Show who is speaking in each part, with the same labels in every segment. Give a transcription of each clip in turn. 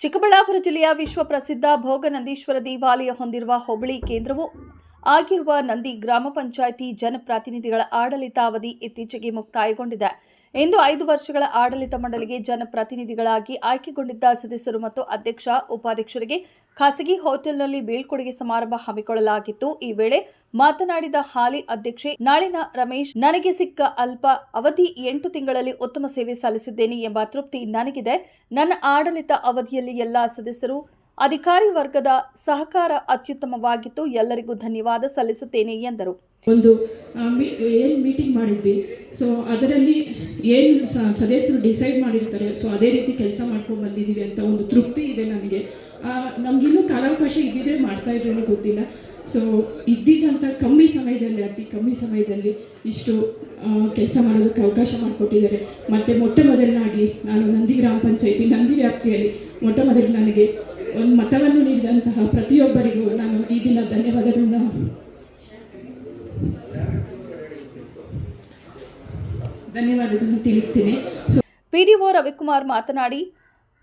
Speaker 1: ಚಿಕ್ಕಬಳ್ಳಾಪುರ ಜಿಲ್ಲೆಯ ವಿಶ್ವ ಪ್ರಸಿದ್ಧ ಭೋಗನಂದೀಶ್ವರ ದೇವಾಲಯ ಹೊಂದಿರುವ ಹೋಬಳಿ ಕೇಂದ್ರವು ಆಗಿರುವ ನಂದಿ ಗ್ರಾಮ ಪಂಚಾಯಿತಿ ಜನಪ್ರತಿನಿಧಿಗಳ ಆಡಳಿತಾವಧಿ ಇತ್ತೀಚೆಗೆ ಮುಕ್ತಾಯಗೊಂಡಿದೆ. ಇಂದು ಐದು ವರ್ಷಗಳ ಆಡಳಿತ ಮಂಡಳಿಗೆ ಜನಪ್ರತಿನಿಧಿಗಳಾಗಿ ಆಯ್ಕೆಗೊಂಡಿದ್ದ ಸದಸ್ಯರು ಮತ್ತು ಅಧ್ಯಕ್ಷ, ಉಪಾಧ್ಯಕ್ಷರಿಗೆ ಖಾಸಗಿ ಹೋಟೆಲ್ನಲ್ಲಿ ಬೀಳ್ಕೊಡುಗೆ ಸಮಾರಂಭ ಹಮ್ಮಿಕೊಳ್ಳಲಾಗಿತ್ತು. ಈ ವೇಳೆ ಮಾತನಾಡಿದ ಹಾಲಿ ಅಧ್ಯಕ್ಷೆ, ನಾಳಿನ ರಮೇಶ್, ನನಗೆ ಸಿಕ್ಕ ಅಲ್ಪ ಅವಧಿ ಎಂಟು ತಿಂಗಳಲ್ಲಿ ಉತ್ತಮ ಸೇವೆ ಸಲ್ಲಿಸಿದ್ದೇನೆ ಎಂಬ ತೃಪ್ತಿ ನನಗಿದೆ. ನನ್ನ ಆಡಳಿತ ಅವಧಿಯಲ್ಲಿ ಎಲ್ಲಾ ಸದಸ್ಯರು ಅಧಿಕಾರಿ ವರ್ಗದ ಸಹಕಾರ ಅತ್ಯುತ್ತಮವಾಗಿತ್ತು. ಎಲ್ಲರಿಗೂ ಧನ್ಯವಾದ ಸಲ್ಲಿಸುತ್ತೇನೆ ಎಂದರು.
Speaker 2: ಒಂದು ಏನು ಮೀಟಿಂಗ್ ಮಾಡಿದ್ವಿ. ಸೊ ಅದರಲ್ಲಿ ಏನು ಸದಸ್ಯರು ಡಿಸೈಡ್ ಮಾಡಿರ್ತಾರೆ ಸೊ ಅದೇ ರೀತಿ ಕೆಲಸ ಮಾಡ್ಕೊಂಡು ಬಂದಿದ್ದೀವಿ ಅಂತ ಒಂದು ತೃಪ್ತಿ ಇದೆ ನನಗೆ. ನಮಗಿನ್ನೂ ಕಾಲಾವಕಾಶ ಇದ್ದಿದ್ರೆ ಮಾಡ್ತಾ ಇದ್ರೂ ಗೊತ್ತಿಲ್ಲ. ಸೊ ಇದ್ದಿದ್ದಂಥ ಕಮ್ಮಿ ಸಮಯದಲ್ಲಿ, ಅತಿ ಕಮ್ಮಿ ಸಮಯದಲ್ಲಿ ಇಷ್ಟು ಕೆಲಸ ಮಾಡೋದಕ್ಕೆ ಅವಕಾಶ ಮಾಡಿಕೊಟ್ಟಿದ್ದಾರೆ. ಮತ್ತು ಮೊಟ್ಟ ಮೊದಲನಾಗಿ ನಾನು ನಂದಿ ಗ್ರಾಮ ಪಂಚಾಯಿತಿ, ನಂದಿ ವ್ಯಾಪ್ತಿಯಲ್ಲಿ ಮೊಟ್ಟ ಮೊದಲು ನನಗೆ ಮತವನ್ನು ನೀಡಿದಂತಹ ಪ್ರತಿಯೊಬ್ಬರಿಗೂ ನಾನು ಈ ದಿನ ಧನ್ಯವಾದಗಳನ್ನು ಧನ್ಯವಾದಗಳನ್ನು ತಿಳಿಸ್ತೀನಿ.
Speaker 1: ಪಿಡಿಒ ರವಿಕುಮಾರ್ ಮಾತನಾಡಿ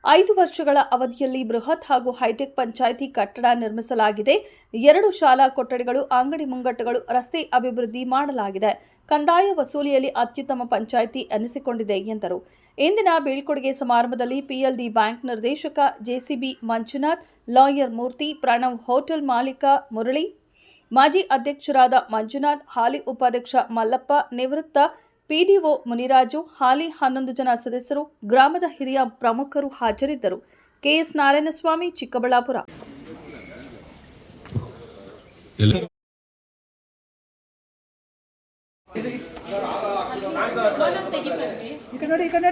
Speaker 1: ಐದು ವರ್ಷಗಳ ಅವಧಿಯಲ್ಲಿ ಬೃಹತ್ ಹಾಗೂ ಹೈಟೆಕ್ ಪಂಚಾಯಿತಿ ಕಟ್ಟಡ ನಿರ್ಮಿಸಲಾಗಿದೆ. ಎರಡು ಶಾಲಾ ಕೊಠಡಿಗಳು, ಅಂಗಡಿ ಮುಂಗಟ್ಟುಗಳು ರಸ್ತೆ ಅಭಿವೃದ್ಧಿ ಮಾಡಲಾಗಿದೆ. ಕಂದಾಯ ವಸೂಲಿಯಲ್ಲಿ ಅತ್ಯುತ್ತಮ ಪಂಚಾಯಿತಿ ಎನಿಸಿಕೊಂಡಿದೆ ಎಂದರು. ಇಂದಿನ ಬೀಳ್ಕೊಡುಗೆ ಸಮಾರಂಭದಲ್ಲಿ ಪಿಎಲ್ಡಿ ಬ್ಯಾಂಕ್ ನಿರ್ದೇಶಕ JCB Manjunath, lawyer Murthy, Pranav hotel ಮಾಲೀಕ ಮುರಳಿ, ಮಾಜಿ ಅಧ್ಯಕ್ಷರಾದ ಮಂಜುನಾಥ್, ಹಾಲಿ ಉಪಾಧ್ಯಕ್ಷ ಮಲ್ಲಪ್ಪ, ನಿವೃತ್ತ ಪಿಡಿಒ ಮುನಿರಾಜು ಹಾಲಿ ಹನ್ನೊಂದು ಜನ ಸದಸ್ಯರು ಗ್ರಾಮದ ಹಿರಿಯ ಪ್ರಮುಖರು ಹಾಜರಿದ್ದರು ಕೆಎಸ್ ನಾರಾಯಣಸ್ವಾಮಿ ಚಿಕ್ಕಬಳ್ಳಾಪುರ